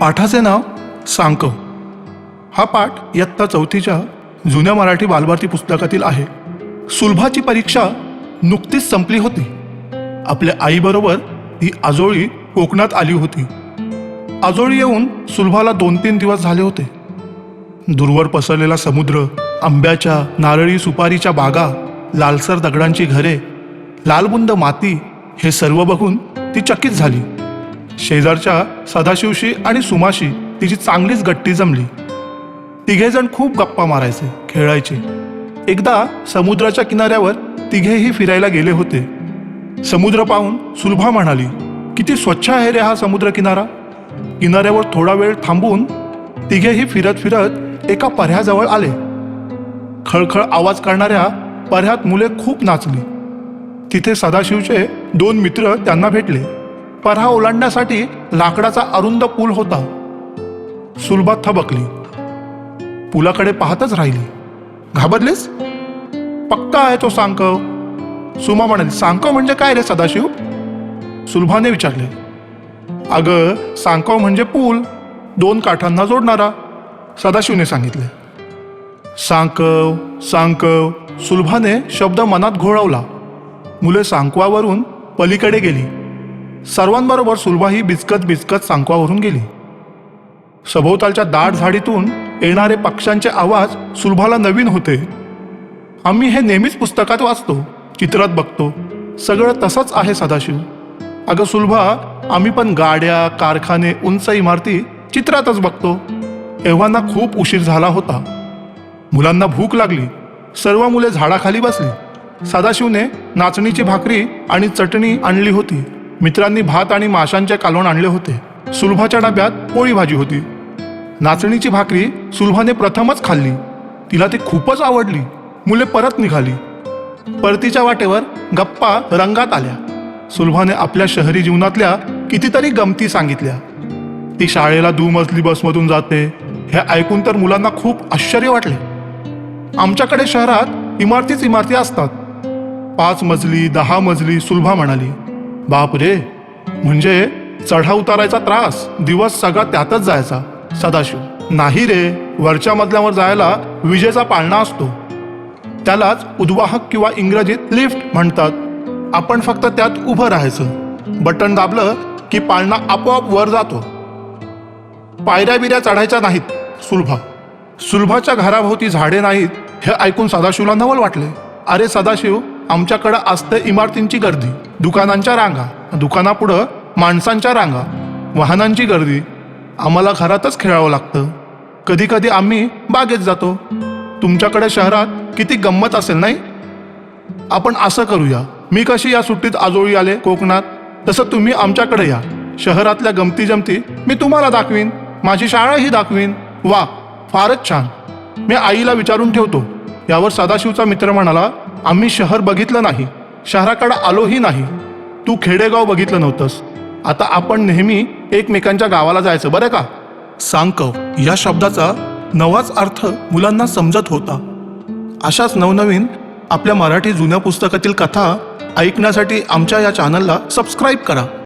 पाठाचे नाव सांकव हा पाठ इयत्ता चौथीच्या जुन्या मराठी बालभारती पुस्तकातील आहे. सुलभाची परीक्षा नुकतीच संपली होती. आपल्या आईबरोबर ती आजोळी कोकणात आली होती. आजोळी येऊन सुलभाला दोन तीन दिवस झाले होते. दूरवर पसरलेला समुद्र आंब्याच्या नारळी सुपारीच्या बागा लालसर दगडांची घरे लालबुंद माती हे सर्व बघून ती चकित झाली. शेजारच्या सदाशिवशी आणि सुमाशी तिची चांगलीच गट्टी जमली. तिघेजण खूप गप्पा मारायचे खेळायचे. एकदा समुद्राच्या किनाऱ्यावर तिघेही फिरायला गेले होते. समुद्र पाहून सुलभा म्हणाली किती स्वच्छ आहे रे हा समुद्र किनारा किनाऱ्यावर थोडा वेळ थांबून तिघेही फिरत फिरत एका पर्ह्याजवळ आले. खळखळ आवाज करणाऱ्या पर्ह्यात मुले खूप नाचली. तिथे सदाशिवचे दोन मित्र त्यांना भेटले. परा ओलांडण्यासाठी लाकडाचा अरुंद पूल होता. सुलभा थबकली. पुलाकडे पाहतच राहिली. घाबरलीस? पक्का आहे तो सांकव सुमा म्हणाली सांकव म्हणजे काय रे सदाशिव? सुलभाने विचारले. अगं सांकव म्हणजे पूल दोन काठांना जोडणारा सदाशिवने सांगितले. सांकव सांकव सुलभाने शब्द मनात घोळवला. मुले सांकवावरून पलीकडे गेली. सर्वांबरोबर सुलभाही बिचकत बिचकत सांकवावरून गेली. सभोवतालच्या दाट झाडीतून येणारे पक्ष्यांचे आवाज सुलभाला नवीन होते. आम्ही हे नेहमीच पुस्तकात वाचतो चित्रात बघतो. सगळं तसंच आहे सदाशिव. अगं सुलभा आम्ही पण गाड्या कारखाने उंच इमारती चित्रातच बघतो. एव्हाना खूप उशीर झाला होता. मुलांना भूक लागली. सर्व मुले झाडाखाली बसली. सदाशिवने नाचणीची भाकरी आणि चटणी आणली होती. मित्रांनी भात आणि माशांचे कालवण आणले होते. सुलभाच्या डब्यात पोळी भाजी होती. नाचणीची भाकरी सुलभाने प्रथमच खाल्ली. तिला ती खूपच आवडली. मुले परत निघाली. परतीच्या वाटेवर गप्पा रंगात आल्या. सुलभाने आपल्या शहरी जीवनातल्या कितीतरी गमती सांगितल्या. ती शाळेला दुमजली बसमधून जाते हे ऐकून तर मुलांना खूप आश्चर्य वाटले. आमच्याकडे शहरात इमारतीच इमारती असतात. पाच मजली दहा मजली सुलभा म्हणाली. बापरे. म्हणजे चढा उतारायचा त्रास दिवस सगळा त्यातच जायचा. सदाशिव. नाही रे. वरच्या मजल्यावर जायला विजेचा पाळणा असतो. त्यालाच उद्वाहक किंवा इंग्रजीत लिफ्ट म्हणतात. आपण फक्त त्यात उभं राहायचं. बटन दाबलं की पाळणा आपोआप वर जातो. पायऱ्या बिऱ्या चढायच्या नाहीत सुलभा. सुलभाच्या घराभोवती झाडे नाहीत हे ऐकून सदाशिवला नवल वाटले. अरे सदाशिव आमच्याकडं असते इमारतींची गर्दी. दुकानांच्या रांगा दुकानापुढं माणसांच्या रांगा वाहनांची गर्दी. आम्हाला घरातच खेळावं लागतं. कधी कधी आम्ही बागेत जातो. तुमच्याकडे शहरात किती गंमत असेल नाही? आपण असं करूया. मी कशी या सुट्टीत आजोळी आले कोकणात? तसं तुम्ही आमच्याकडे या. शहरातल्या गमती जमती मी तुम्हाला दाखवीन. माझी शाळाही दाखवीन. वा फारच छान. मी आईला विचारून ठेवतो. यावर सदाशिवचा मित्र म्हणाला आम्ही शहर बघितलं नाही. शहराकडे आलोही नाही. तू खेडेगाव बघितलं नव्हतंस. आता आपण नेहमी एकमेकांच्या गावाला जायचं बरं का? सांकव या शब्दाचा नवाच अर्थ मुलांना समजत होता. अशाच नवनवीन आपल्या मराठी जुन्या पुस्तकातील कथा ऐकण्यासाठी आमच्या या चॅनलला सबस्क्राईब करा.